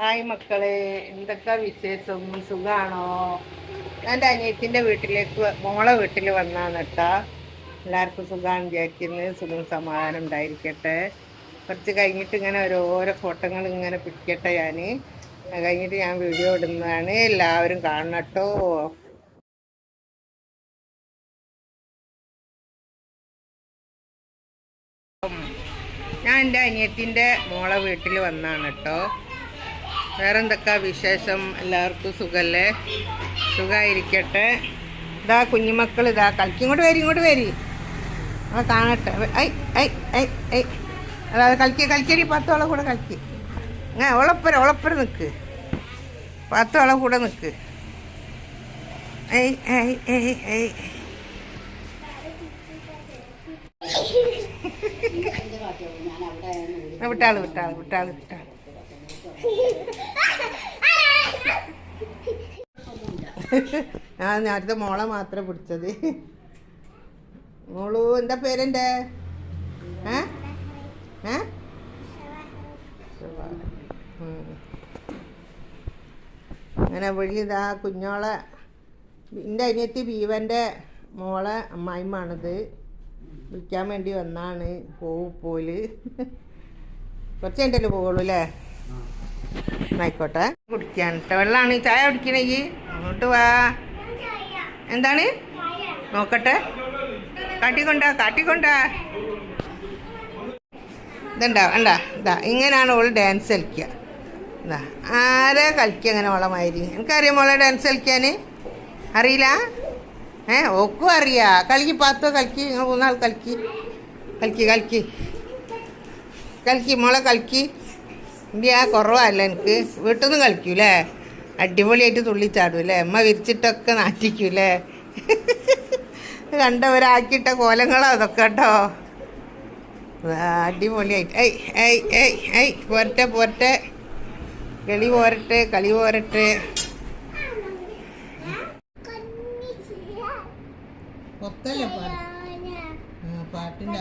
Hi മക്കളെ എന്തൊക്കെ വിശേഷം? സുഖാണോ? എന്റെ അനിയത്തിന്റെ വീട്ടിലേക്ക് മോളെ വീട്ടിൽ വന്നാണ് കേട്ടാ എല്ലാവർക്കും സുഖമാണ് വിചാരിക്കുന്നത് സുഖം സമാധാനം ഉണ്ടായിരിക്കട്ടെ. കുറച്ച് കഴിഞ്ഞിട്ട് ഇങ്ങനെ ഓരോരോ ഫോട്ടോകൾ ഇങ്ങനെ പിടിക്കട്ടെ ഞാൻ കഴിഞ്ഞിട്ട് ഞാൻ വീഡിയോ ഇടുന്നതാണ്. എല്ലാവരും കാണട്ടോ ഞാൻ എന്റെ അനിയത്തിന്റെ മോളെ വീട്ടിൽ വന്നാണ് കേട്ടോ വേറെ എന്തൊക്കെയാ വിശേഷം? എല്ലാവർക്കും സുഖല്ലേ? സുഖമായിരിക്കട്ടെ ഇതാ കുഞ്ഞുമക്കൾ ഇതാ കളിക്കും. ഇങ്ങോട്ട് വരി ഇങ്ങോട്ട് വരി. ആ കാണട്ടെ. ഐ ഐ ഐ ഐ. അതായത് കളിക്ക് കളിക്കടി. പത്തോളം കൂടെ കളിക്ക്. അങ്ങനെ ഉളപ്പര ഉളപ്പര നിൽക്ക് പത്തോളം കൂടെ നിൽക്ക് ഐ ഐ ഐ ഐ. വിട്ടാൾ വിട്ടാൾ വിട്ടാൾ വിട്ടാൾ. ഞാൻ നേരത്തെ മോളെ മാത്രം പിടിച്ചത്. മോളു എന്താ പേരെന്റെ? ഏ? ഏ? ഉം. അങ്ങനെ വിളിതാ കുഞ്ഞോളെ എന്റെ അനിയത്തി ബീവന്റെ മോളെ അമ്മായിമാണിത് വിളിക്കാൻ വേണ്ടി വന്നാണ് പോവും പോൽ കുറച്ച് കഴിഞ്ഞിട്ടല്ലേ പോകുള്ളൂ അല്ലേ? ആയിക്കോട്ടെ. കുടിക്കാൻ. കേട്ടോ വെള്ളമാണ്. ചായ കുടിക്കണേ ഈ അങ്ങോട്ട് വാ. എന്താണ്? നോക്കട്ടെ. കാട്ടിക്കൊണ്ടാ കാട്ടിക്കൊണ്ടാ. ഇതുണ്ടാ? വേണ്ട ഇതാ ഇങ്ങനെയാണ് ഓൾ ഡാൻസ് കളിക്കുക ഇതാ ആരെ കളിക്കുക അങ്ങനെ മാതിരി? എനിക്കറിയാം മോളെ ഡാൻസ് കളിക്കാൻ അറിയില്ല? ഏ ഓക്കും അറിയാ. കളിക്ക് പാത്തോ കളിക്ക്. നിങ്ങൾ മൂന്നാൾ കളിക്ക്. കളിക്ക് കളിക്ക്. കളിക്ക് മോളെ കളിക്ക്. ഇന്ത്യ കുറവല്ല എനിക്ക്? വീട്ടിൽ നിന്ന് കളിക്കൂലേ? അടിപൊളിയായിട്ട് തുള്ളിച്ചാടും അല്ലേ അമ്മ വിരിച്ചിട്ടൊക്കെ നാറ്റിക്കൂലേ കണ്ടവരാക്കിയിട്ട കോലങ്ങളോ അതൊക്കെ കേട്ടോ അടിപൊളിയായിട്ട്. ഐ ഐ ഐ ഐ പോരട്ടെ പോരട്ടെ. കളി പോരട്ടെ കളി പോരട്ടെ. പാട്ടിന്റെ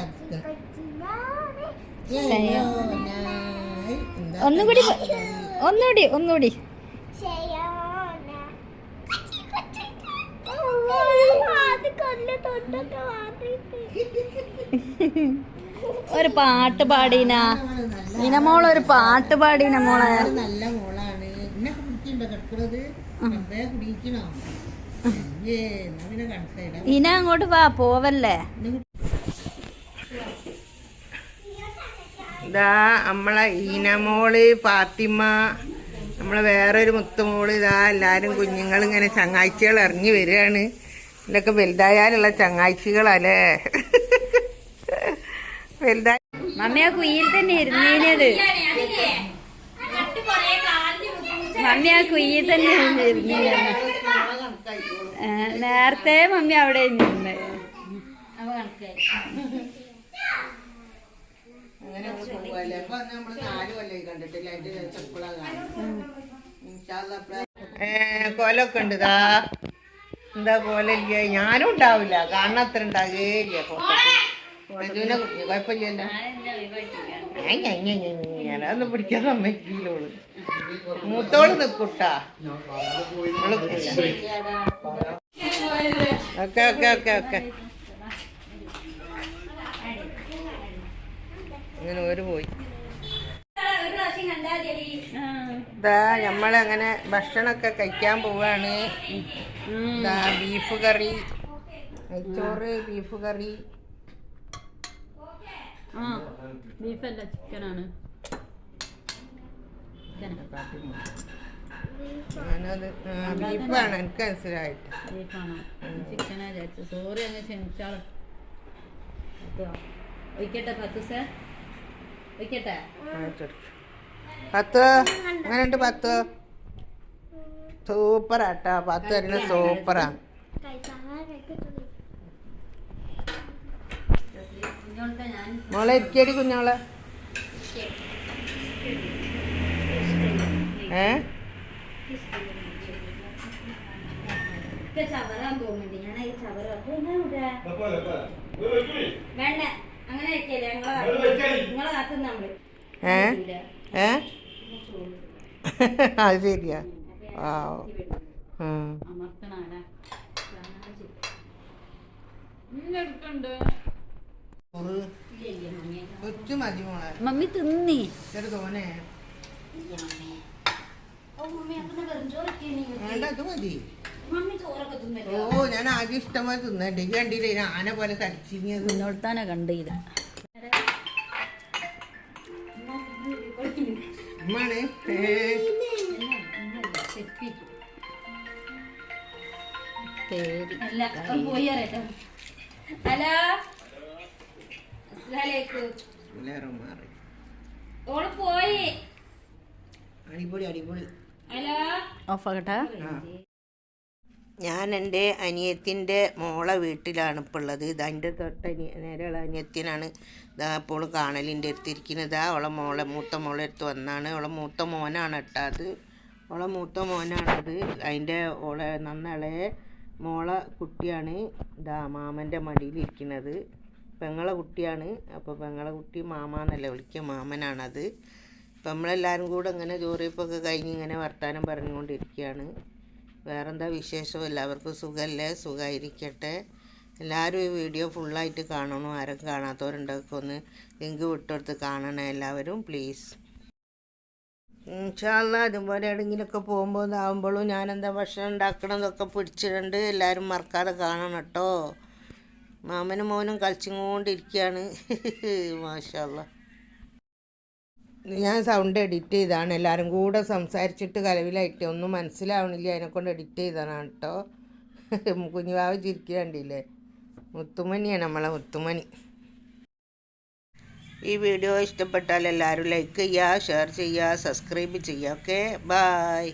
ഒന്നുകൂടി ഒന്നുകൂടി ഒന്നുകൂടി. ഒരു പാട്ട് പാടീന. ഇനമോൾ ഒരു പാട്ട് പാടീന മോളെ. നല്ല മോളാണ്. എന്നെ കുടിക്കണ്ടോ കിടക്കുന്നത്? കുടിക്കണോ ഇന അങ്ങോട്ട് വാ പോവല്ലേ? ഇതാ നമ്മളെ ഈനമോൾ ഫാത്തിമ നമ്മളെ വേറൊരു മുത്തുമോൾ ഇതാ എല്ലാരും കുഞ്ഞുങ്ങൾ ഇങ്ങനെ ചങ്ങാഴ്ചകൾ ഇറങ്ങി വരികയാണ്. ഇതിലൊക്കെ വലുതായാലുള്ള ചങ്ങാഴ്ചകളല്ലേ വലുതായ മമ്മി ആ കുയിൽ തന്നെ ഇരുന്നീനത് മമ്മി ആ കുയിൽ തന്നെ ഇരുന്നീനത് നേരത്തെ മമ്മി അവിടെ കൊലൊക്കെ അങ്ങനെ പോവാല്ലേ. അപ്പൊ നമ്മൾ നാല് കണ്ടിട്ടില്ല. അതിന്റെ ഇപ്പളാ- ഉണ്ട് എന്താ പോലെ ഇല്ല? ഞാനും ഉണ്ടാവില്ല. കാരണം അത്ര ഉണ്ടാകുകയില്ല കുറിച്ച് കുഴപ്പമില്ലല്ലോ. ഞാനതൊന്നും പിടിക്കാൻ സമ്മതിക്കില്ലോൾ മൂത്തോൾ നിൽക്കൂട്ടാ ഓക്കെ ഓക്കെ ഓക്കെ ഓക്കെ. അങ്ങനെ ഒരു പോയി ഇതാ നമ്മളങ്ങനെ ഭക്ഷണമൊക്കെ കഴിക്കാൻ പോവാണ്. ഇതാ ബീഫ് കറി നെയ്ച്ചോറ് ബീഫ് കറി. ആ ബീഫല്ല ചിക്കനാണ്. ബീഫാണ് എനിക്ക് മനസ്സിലായിട്ട്. ബീഫാണോ? ചിക്കനാ വിചാരിച്ചു സോറി അങ്ങ് ക്ഷമിച്ചാളോ. ഒഴിക്കട്ടെ പത്ത് സേ ഒഴിക്കട്ടെ പത്ത്? അങ്ങനെയുണ്ട് പത്ത്? സൂപ്പറാട്ടാ. പത്ത് തന്നെ സൂപ്പറാ. മോളെ ഇരിക്കടി കുഞ്ഞോളെ. ഏ? ചവറാൻ തോന്നുന്നുണ്ട് ഞാൻ ഈ ചവറ? വേണ്ട അങ്ങനെ നിങ്ങളെ കാത്തുന്ന നമ്മൾ. ഏ? ഏ? അത് ശരിയാ. ആ. മമ്മി തിന്നി. തോനെ. ഓ ഞാൻ ആദ്യം ഇഷ്ടമായി തിന്നേണ്ടി. കണ്ടില്ലേ ഞാൻ ആന പോലെ തടിച്ചിങ്ങിയത് മുന്നോട്ടാണ് ഉമ്മാണ് അല്ല പോയി അറിയട്ടെ. ഹലോ മാറി. ഓൾ പോയി. അടിപൊളി അടിപൊളി. ഹലോ ഓഫാക്കട്ടെ ഞാൻ എന്റെ അനിയത്തിന്റെ മോളെ വീട്ടിലാണ് ഇപ്പോൾ ഉള്ളത്. ഇത് അതിന്റെ തൊട്ട് നേരെയുള്ള അനിയത്തിനാണ് ഇതാ ഇപ്പോൾ കാണലിന്റെ അടുത്തിരിക്കുന്നത് ആ അവളെ മോളെ മൂത്ത മോളെ അടുത്ത് വന്നാണ്. അവളെ മൂത്ത മോനാണ് കേട്ടോ അത്. അവളെ മൂത്ത മോനാണത് അതിന്റെ ഓളെ നന്നളെ മോളെ കുട്ടിയാണ് ഇതാ മാമന്റെ മടിയിലിരിക്കുന്നത് പെങ്ങളെ കുട്ടിയാണ്. അപ്പോൾ പെങ്ങളെ കുട്ടി മാമാന്നല്ല വിളിക്കുക. മാമനാണത്. ഇപ്പം നമ്മളെല്ലാവരും കൂടെ ഇങ്ങനെ ജോറിയപ്പൊക്കെ കഴിഞ്ഞ് ഇങ്ങനെ വർത്തമാനം പറഞ്ഞുകൊണ്ടിരിക്കുകയാണ്. വേറെന്താ വിശേഷം? എല്ലാവർക്കും സുഖമല്ലേ സുഖമായിരിക്കട്ടെ എല്ലാവരും ഈ വീഡിയോ ഫുള്ളായിട്ട് കാണണം? ആരും കാണാത്തവരുണ്ടൊക്കെ ഒന്ന് ലിങ്ക് വിട്ടെടുത്ത് കാണണേ എല്ലാവരും പ്ലീസ് ഇൻഷാല്ല അതുപോലെ എവിടെയെങ്കിലുമൊക്കെ പോകുമ്പോൾ ഞാൻ ഞാനെന്താ ഭക്ഷണം ഉണ്ടാക്കണതൊക്കെ പിടിച്ചിട്ടുണ്ട് എല്ലാവരും മറക്കാതെ കാണണം കേട്ടോ. മാമനും മോനും കളിച്ചും കൊണ്ടിരിക്കുകയാണ് മാഷാല്ല ഞാൻ സൗണ്ട് എഡിറ്റ് ചെയ്താണ്. എല്ലാവരും കൂടെ സംസാരിച്ചിട്ട് കലവിലായിട്ട് ഒന്നും മനസ്സിലാവണില്ല. അതിനെക്കൊണ്ട് എഡിറ്റ് ചെയ്തതാണ് കേട്ടോ. കുഞ്ഞുവാവ് ചിരിക്കണ്ടില്ലേ മുത്തുമണിയാണ് നമ്മളെ മുത്തുമണി. ഈ വീഡിയോ ഇഷ്ടപ്പെട്ടാൽ എല്ലാവരും ലൈക്ക് ചെയ്യുക ഷെയർ ചെയ്യുക സബ്സ്ക്രൈബ് ചെയ്യുക. Okay bye